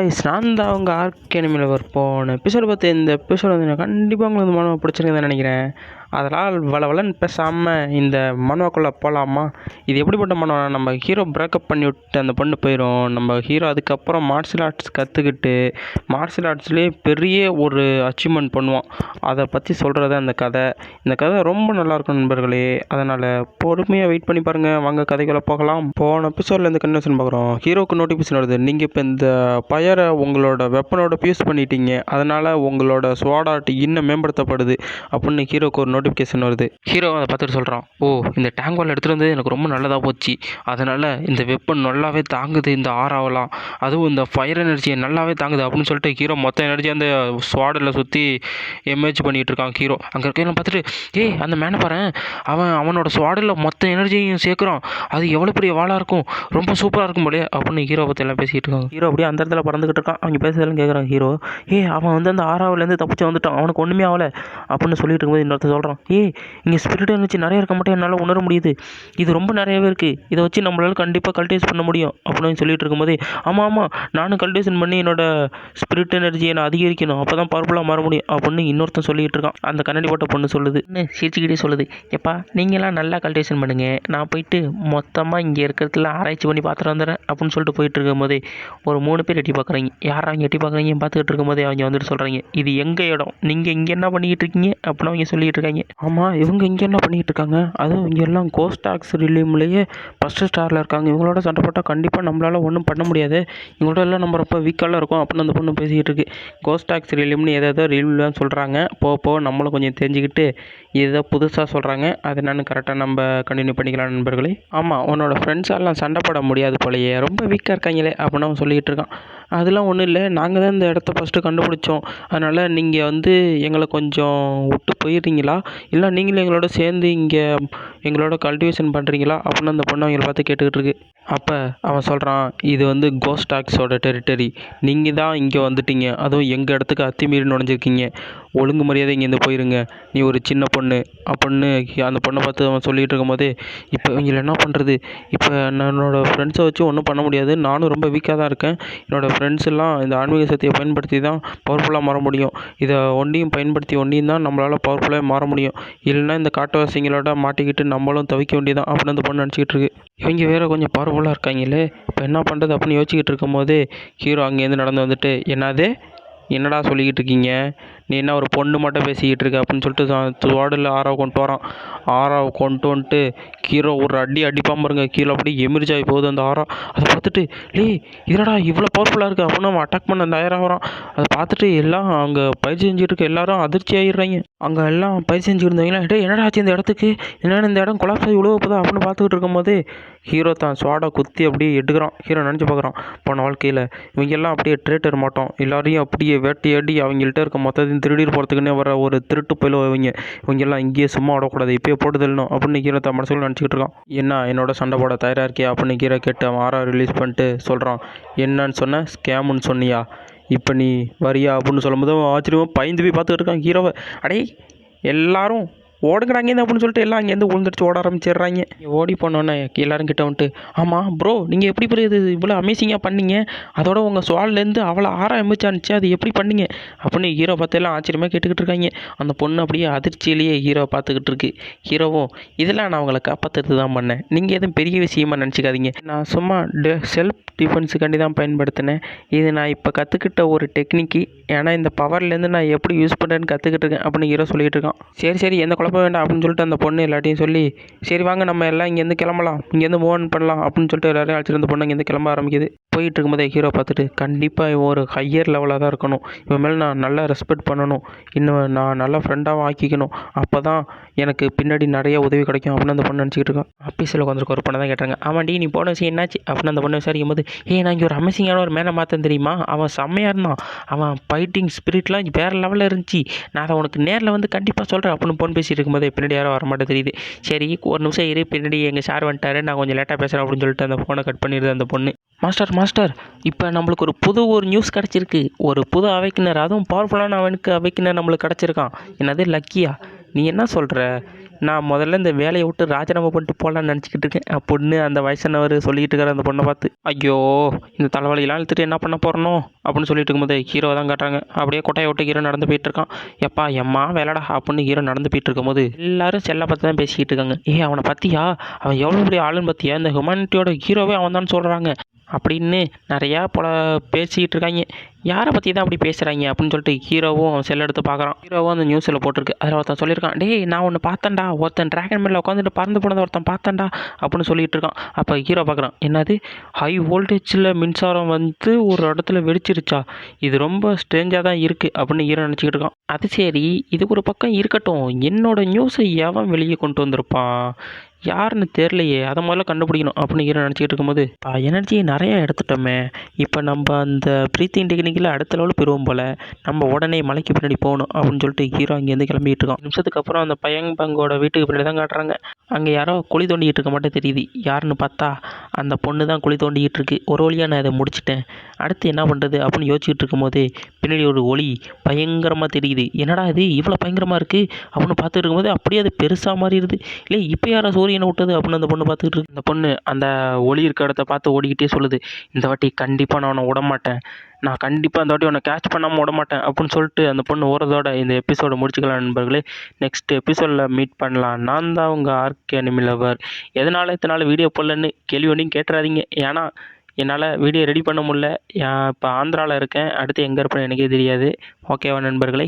Guys நான் தான் அவங்க ஆர்க் எனிமியில் போன எபிசோடு பார்த்து இந்த எபிசோடு வந்து கண்டிப்பாக உங்களுக்கு மனோ பிடிச்சிருக்குன்னு நினைக்கிறேன். அதனால் வள வளன்னு பேசாமல் இந்த மனோக்குள்ளே போகலாமா இது எப்படிப்பட்ட மனோ? நம்ம ஹீரோ பிரேக்கப் பண்ணி விட்டு அந்த பொண்ணு போயிடும் நம்ம ஹீரோ அதுக்கப்புறம் மார்ஷியல் ஆர்ட்ஸ் கற்றுக்கிட்டு மார்ஷியல் ஆர்ட்ஸ்லேயே பெரிய ஒரு அச்சீவ்மெண்ட் பண்ணுவான். அதை பற்றி சொல்கிறது அந்த கதை. இந்த கதை ரொம்ப நல்லாயிருக்கும் நண்பர்களே. அதனால் பொறுமையாக வெயிட் பண்ணி பாருங்கள் வாங்க கதைக்குள்ளே போகலாம். போன எபிசோடில் இந்த கன்வென்ஷன் பார்க்குறோம். ஹீரோக்கு நோட்டிஃபிகேஷன் வருது. நீங்கள் இப்போ இந்த பயரை உங்களோட வெப்பனோட யூஸ் பண்ணிட்டீங்க. அதனால் உங்களோட ஸ்வாடாட் இன்னும் மேம்படுத்தப்படுது அப்படின்னு ஹீரோக்கு ஒரு நோட்டிஃபிகேஷன் வருது. ஹீரோ அதை பார்த்துட்டு சொல்கிறான் ஓ இந்த டேங்க் வால் எடுத்துகிட்டு வந்து எனக்கு ரொம்ப நல்லதாக போச்சு. அதனால் இந்த வெப்பன் நல்லாவே தாங்குது இந்த ஆறாவலாம் அதுவும் இந்த ஃபயர் எனர்ஜியை நல்லாவே தாங்குது அப்படின்னு சொல்லிட்டு ஹீரோ மொத்த எனர்ஜி அந்த ஸ்வாடில் சுற்றி எமேஜ் பண்ணிகிட்டு இருக்கான் ஹீரோ. அங்கே இருக்கையெல்லாம் பார்த்துட்டு ஏய் அந்த மேனை பாரு. அவன் அவனோட ஸ்வாடில் மொத்த எனர்ஜியும் சேர்க்குறான். அது எவ்வளோ பெரிய வாளாக இருக்கும்? ரொம்ப சூப்பராக இருக்கும் போலே அப்படின்னு ஹீரோ பற்றி எல்லாம் பேசிகிட்டு இருக்காங்க. ஹீரோ அப்படியே அந்த இடத்துல பறந்துக்கிட்டு இருக்கான். அவங்க பேசுறதெல்லாம் கேட்குறான் ஹீரோ. ஏ அவன் வந்து அந்த ஆறாவிலேருந்து தப்பிச்சு வந்துட்டான். அவனுக்கு ஒன்றுமே ஆகலை அப்படின்னு சொல்லிட்டு இருக்கும்போது இன்னொருத்த சொல்கிறான் ஏ இங்கே ஸ்பிரிட் எனர்ஜி நிறைய இருக்க மட்டும் என்னால் உணர முடியுது. இது ரொம்ப நிறையவே இருக்குது இதை வச்சு நம்மளால் கண்டிப்பாக கல்டிவேஸ் பண்ண முடியும். அப்படின்னு சொல்லிட்டு இருக்கும்போது ஆமாம் ஆமாம் நானும் கல்டிவேஷன் பண்ணி என்னோட ஸ்பிரிட் எனர்ஜியை நான் அதிகரிக்கணும். அப்போ தான் பவர்ஃபுல்லாக மாற முடியும். அப்படின்னு இன்னொருத்தன் சொல்லிட்டு இருக்கான். அந்த கண்ணாடி போட்ட பொண்ணு சொல்லுது. சிரிச்சுக்கிட்டே சொல்லுது. எப்பா நீங்களாம் நல்லா கல்டிவேஷன் பண்ணுங்கள் நான் போயிட்டு மொத்தமாக இங்கே இருக்கிறதுல ஆராய்ச்சி பண்ணி பார்த்துட்டு வந்துடுறேன். அப்படின்னு சொல்லிட்டு போயிட்டு இருக்கும்போது ஒரு மூணு பேர் எட்டி பார்க்குறீங்க? யார் அவங்க எட்டி பார்க்குறீங்க? பார்த்துக்கிட்டு இருக்கும்போதே அவங்க வந்துட்டு சொல்கிறீங்க இது எங்கள் இடம்? நீங்கள் இங்கே என்ன பண்ணிக்கிட்டு இருக்கீங்க? அப்படின்னு அவங்க சொல்லிட்டு இருக்காங்க. ஆமாம் இவங்க இங்கே என்ன பண்ணிக்கிட்டு இருக்காங்க? அதுவும் இங்கே எல்லாம் கோஸ்ட் டாக்ஸ் ரிலீம்லேயே ஃபஸ்ட்டு ஸ்டாரில் இருக்காங்க. இவங்களோட சண்டை போட்டால் கண்டிப்பாக நம்மளால் ஒன்றும் பண்ண முடியாது. இவங்களோட எல்லாம் நம்ம ரொம்ப வீக்காலாம் இருக்கும் அப்படின்னு அந்த பொண்ணு பேசிக்கிட்டு இருக்கு. கோஸ்ட் டாக்ஸ் ரிலீம்னு ஏதோ ரிலீம்லாம் சொல்கிறாங்க போக போக நம்மளும் கொஞ்சம் தெரிஞ்சுக்கிட்டு ஏதோ புதுசாக சொல்கிறாங்க அது என்னன்னு கரெக்டாக நம்ம கண்டினியூ பண்ணிக்கலாம் நண்பர்களே. ஆமாம் உன்னோட ஃப்ரெண்ட்ஸ் எல்லாம் சண்டை போட முடியாது போலயே. ரொம்ப வீக்காக இருக்காங்களே அப்படின்னு அவன் சொல்லிகிட்டு இருக்கான். அதெல்லாம் ஒன்றும் இல்லை. நாங்கள் தான் இந்த இடத்த ஃபஸ்ட்டு கண்டுபிடிச்சோம். அதனால் நீங்கள் வந்து எங்களை கொஞ்சம் விட்டு போயிடுறீங்களா? இல்லை நீங்களும் எங்களோட சேர்ந்து இங்கே எங்களோட கல்டிவேஷன் பண்ணுறீங்களா அப்படின்னு அந்த பொண்ணு அவங்கள பார்த்து கேட்டுக்கிட்டு இருக்கு. அப்போ அவன் சொல்கிறான் இது வந்து கோஸ்ட் டாக்ஸோட டெரிட்டரி நீங்கள் தான் இங்கே வந்துட்டீங்க. அதுவும் எங்கள் இடத்துக்கு அத்துமீறி நுழைஞ்சிருக்கீங்க. ஒழுங்கு மரியாதை இங்கேருந்து போயிருங்க. நீ ஒரு சின்ன பொண்ணு. அப்படின்னு அந்த பொண்ணை பார்த்து அவன் சொல்லிகிட்டு இருக்கும்போதே இப்போ இவங்களை என்ன பண்ணுறது இப்போ நான் என்னோடய ஃப்ரெண்ட்ஸை வச்சு ஒன்றும் பண்ண முடியாது. நானும் ரொம்ப வீக்காக தான் இருக்கேன். என்னோடய ஃப்ரெண்ட்ஸ் எல்லாம் இந்த ஆன்மீக சக்தியை பயன்படுத்தி தான் பவர்ஃபுல்லாக மாற முடியும். இதை ஒன்றையும் பயன்படுத்தி ஒன்றையும் தான் நம்மளால் பவர்ஃபுல்லாக மாற முடியும். இல்லைன்னா இந்த காட்டுவாசிங்களோட மாட்டிக்கிட்டு நம்மளும் தவிக்க வேண்டியதான் அப்படின்னு அந்த பொண்ணு நினச்சிக்கிட்டு இருக்கு. இவங்க வேறு கொஞ்சம் பவர்ஃபுல்லாக இருக்காங்களே. இப்போ என்ன பண்ணுறது அப்படின்னு யோசிச்சுக்கிட்டு இருக்கும்போது ஹீரோ அங்கேருந்து நடந்து வந்துட்டு என்னது? என்னடா சொல்லிக்கிட்டு இருக்கீங்க? நீ என்ன ஒரு பொண்ணு மட்டும் பேசிக்கிட்டு இருக்க அப்படின்னு சொல்லிட்டு வார்டில் ஆறாவை கொண்டு வரான். ஆறாவை கொண்டு வந்துட்டு கீழே ஒரு அடி அடிப்பான் பாருங்க கீழே அப்படியே எமிர்ஜ் ஆகி போகுது அந்த ஆறா. அதை பார்த்துட்டு லே இதடா இவ்வளோ பவர்ஃபுல்லாக இருக்குது அப்படின்னு அவன் அட்டாக் பண்ண அந்த ஆயிரம் வரான். அதை பார்த்துட்டு எல்லாம் அங்கே பயிற்சி செஞ்சுட்டு இருக்க எல்லாரும் அதிர்ச்சி ஆகிடுறாங்க அங்கே எல்லாம் பயிற்சி செஞ்சுட்டு டே என்னடா ஆச்சு இந்த இடத்துக்கு? என்னென்ன இந்த இடம் கொலாப்ஸ் ஆகி உழுவ போதா அப்படின்னு பார்த்துக்கிட்டு இருக்கும்போது ஹீரோ தான் சுவாடை குத்தி அப்படியே எடுக்கிறான். ஹீரோ நினச்சி பார்க்குறான் போன வாழ்க்கையில் இவங்க எல்லாம் அப்படியே ட்ரேட்டர் மாட்டோம். எல்லாரையும் அப்படியே வேட்டையாடி அவங்கள்ட்ட இருக்க மொத்தத்தையும் திருடிட்டு போகிறதுக்குன்னே வர ஒரு திருட்டு போயில இவங்க இவங்க எல்லாம் இங்கேயே சும்மா விடக்கூடாது. இப்பயே போட்டு தள்ளணும் அப்படின்னு கீரை தான் மனசுல நினச்சிக்கிட்டு இருக்கான். என்ன என்னோட சண்டை போட தயாராக இருக்கியா அப்படின்னு கீரை கேட்டு அவன் ஆறா ரிலீஸ் பண்ணிட்டு சொல்கிறான் என்னன்னு சொன்ன ஸ்கேமுன்னு சொன்னியா? இப்போ நீ வரியா? அப்படின்னு சொல்லும்போது அவன் ஆச்சரியமாக பயந்து போய் பார்த்துக்கிட்டு இருக்கான் ஹீரோவை அடே எல்லாரும் ஓடுங்கிறாங்க அப்படின்னு சொல்லிட்டு எல்லாம் அங்கேருந்து உழுந்துருச்சு ஓட ஆரம்பிச்சிடுறாங்க. ஓடி போனோன்னே எல்லாரும் கிட்ட வந்துட்டு ஆமாம் ப்ரோ நீங்கள் எப்படி ப்ரோ இது இவ்வளோ அமேசிங்காக பண்ணீங்க? அதோட உங்கள் சுவால்லேருந்து அவ்வளோ ஆற அமைச்சானுச்சு அது எப்படி பண்ணீங்க? அப்படின்னு ஹீரோ பார்த்து எல்லாம் ஆச்சரியமாக கேட்டுக்கிட்டு இருக்காங்க. அந்த பொண்ணு அப்படியே அதிர்ச்சியிலேயே ஹீரோ பார்த்துக்கிட்டு இருக்கு. ஹீரோவும் இதெல்லாம் நான் உங்களை காப்பாற்றுறது தான் பண்ணேன். நீங்கள் எதுவும் பெரிய விஷயமா நினச்சிக்காதீங்க. நான் சும்மா டெ செல்ஃப் டிஃபென்ஸுக்காண்டி தான் பயன்படுத்தினேன். இது நான் இப்போ கற்றுக்கிட்ட ஒரு டெக்னிக்கு ஏன்னா இந்த பவர்லேருந்து நான் எப்படி யூஸ் பண்ணுறேன்னு கற்றுக்கிட்டு இருக்கேன் அப்படின்னு ஹீரோ சொல்லிகிட்டு இருக்கான். சரி சரி எந்த குழப்பம் வேண்டாம் அப்படின்னு சொல்லிட்டு அந்த பொண்ணு எல்லாத்தையும் சொல்லி சரி வாங்க நம்ம எல்லாம் இங்கேருந்து கிளம்பலாம். இங்கேருந்து மூவ் ஆன் பண்ணலாம் அப்படின்னு சொல்லிட்டு எல்லாரையும் அழைச்சிட்டு அந்த பொண்ணு இங்கேருந்து கிளம்ப ஆரம்பிக்குது. போயிட்டு இருக்கும்போதே ஹீரோ பார்த்துட்டு கண்டிப்பாக இவன் ஒரு ஹையர் லெவலாக தான் இருக்கணும். இவன் மேலே நான் நல்லா ரெஸ்பெக்ட் பண்ணணும். இன்னும் நான் நல்ல ஃப்ரெண்டாகவும் ஆக்கிக்கணும். அப்போ தான் எனக்கு பின்னாடி நிறைய உதவி கிடைக்கும். அப்படின்னு அந்த பொண்ணு நினச்சிக்கிட்டு இருக்கான் ஆஃபீஸில் உட்காந்துருக்க ஒரு பொண்ணை தான் கேட்டாங்க. ஆமாண்டி நீ போன விஷயம் என்னாச்சு? அப்படின்னு அந்த பொண்ணு விசாரிக்கும் போது ஏ நான் இங்கே ஒரு அமேசிங்கான ஒரு மேலே மாற்றேன் தெரியுமா? அவன் செம்மையாக இருந்தான். அவன் ஃபைட்டிங் ஸ்பிரிட்லாம் வேறு லெவலில் இருந்துச்சு. நான் அதை உனக்கு நேரில் வந்து கண்டிப்பாக சொல்கிறேன் அப்படின்னு பொண்ணு பேசிட்டு இருக்கும்போது பின்னாடி யாரும் வரமாட்டேன் தெரியுது. சரி ஒரு நிமிஷம் இரு. பின்னாடி எங்கள் சார் வந்துட்டாரு. நான் கொஞ்சம் லேட்டாக பேசுகிறேன் அப்படின்னு சொல்லிட்டு அந்த ஃபோனை கட் பண்ணிடுது அந்த பொண்ணு. மாஸ்டர் மாஸ்டர் இப்போ நம்மளுக்கு ஒரு புது ஒரு நியூஸ் கிடச்சிருக்கு. ஒரு புது அவைக்கினர் அதுவும் பவர்ஃபுல்லான அவனுக்கு அவைக்கினர் நம்மளுக்கு கிடச்சிருக்கான். என்னது லக்கியா நீ என்ன சொல்கிற நான் முதல்ல இந்த வேலையை விட்டு ராஜினாமா பண்ணிட்டு போகலான்னு நினச்சிக்கிட்டு இருக்கேன். அப்படின்னு அந்த வயசானவர் சொல்லிகிட்டு இருக்காரு அந்த பொண்ணை பார்த்து. ஐயோ இந்த தலைவலியெல்லாம் இழுத்துட்டு என்ன பண்ண போகிறனோ அப்படின்னு சொல்லிட்டு இருக்கும்போது ஹீரோ தான் காட்டுறாங்க. அப்படியே கொட்டையை விட்டு ஹீரோ நடந்து போயிட்டு இருக்கான். எப்பா எம்மா வேலைடா அப்படின்னு ஹீரோ நடந்து போயிட்டு இருக்கும்போது எல்லாரும் செல்லை பற்றி தான் பேசிக்கிட்டு இருக்காங்க. ஏ அவனை பற்றியா அவன் எவ்வளோ பெரிய ஆளுன்னு பார்த்தியா? இந்த ஹியூமனிட்டியோட ஹீரோவே அவன் தான் சொல்கிறாங்க அப்படின்னு நிறையா போல பேசிக்கிட்டு இருக்காங்க. யாரை பற்றி தான் அப்படி பேசுகிறாங்க அப்படின்னு சொல்லிட்டு ஹீரோவும் அவன் செல் எடுத்து பார்க்குறான். ஹீரோவும் அந்த நியூஸில் போட்டிருக்கு. அதில் ஒருத்தன் சொல்லியிருக்கான் டேய் நான் ஒன்று பார்த்தேன்டா. ஒருத்தன் ட்ராகன் மேலே உட்காந்துட்டு பறந்து போனதை ஒருத்தன் பார்த்தேன்டா. அப்படின்னு சொல்லிட்டு இருக்கான். அப்போ ஹீரோ பார்க்குறான் என்னது? ஹை வோல்டேஜில் மின்சாரம் வந்து ஒரு இடத்துல வெடிச்சிருச்சா? இது ரொம்ப ஸ்ட்ரேஞ்சாக தான் இருக்குது அப்படின்னு ஹீரோ நினச்சிக்கிட்டு இருக்கான். அது சரி இது ஒரு பக்கம் இருக்கட்டும். என்னோட நியூஸை எவன் வெளியே கொண்டு வந்திருப்பான்? யாருன்னு தெரிலையே அதை முதல்ல கண்டுபிடிக்கணும். அப்படின்னு ஹீரோ நினச்சிக்கிட்டு இருக்கும்போது எனர்ஜியை நிறையா எடுத்துட்டோமே. இப்போ நம்ம அந்த ப்ரீத்திங் டெக்னிக்கில் அடுத்த லெவல் பெறுவோம் போல். நம்ம உடனே மலைக்கு பின்னாடி போகணும் அப்படின்னு சொல்லிட்டு ஹீரோ அங்கேருந்து கிளம்பிட்டு இருக்கோம் நிமிஷத்துக்கு அப்புறம் அந்த பையன் பங்கோட வீட்டுக்கு பின்னாடி தான் காட்டுறாங்க. அங்கே யாரோ குழி தோண்டிக்கிட்டு இருக்க மட்டும் தெரியுது. யாருன்னு பார்த்தா அந்த பொண்ணு தான் குழி தோண்டிக்கிட்டு இருக்கு. ஒரு வழியாக நான் இதை முடிச்சிட்டேன். அடுத்து என்ன பண்ணுறது அப்படின்னு யோசிச்சுட்டு இருக்கும்போது பின்னாடி ஒரு ஒளி பயங்கரமாக தெரியுது. என்னடா இது? இவ்வளோ பயங்கரமாக இருக்குது அப்படின்னு பார்த்துட்டு இருக்கும்போது அப்படியே அது பெருசாக மாறிடுது. இல்லை இப்போ யாரா சூரியனை விட்டது அப்படின்னு அந்த பொண்ணு பார்த்துக்கிட்டு இருக்கு. அந்த பொண்ணு அந்த ஒளி இருக்க இடத்த பார்த்து ஓடிக்கிட்டே சொல்லுது. இந்த வாட்டி கண்டிப்பாக நான் உன்னை விட மாட்டேன். நான் கண்டிப்பாக அந்த வாட்டி உன்னை கேட்ச் பண்ணாமல் விட மாட்டேன் அப்படின்னு சொல்லிட்டு அந்த பொண்ணு ஓரதோட இந்த எபிசோடை முடிச்சுக்கலாம் நண்பர்களே. நெக்ஸ்ட் எபிசோடில் மீட் பண்ணலாம். நான் தான் உங்கள் ஆர்கே அனிமிலவர் எதனால் இத்தனால வீடியோ போடலன்னு கேள்வி ஒன்றையும் கேட்டுறாதீங்க. ஏன்னா என்னால் வீடியோ ரெடி பண்ண முடியல. இப்போ ஆந்திராவில் இருக்கேன். அடுத்து எங்கே இருப்பேன் எனக்கே தெரியாது. ஓகேவா நண்பர்களே?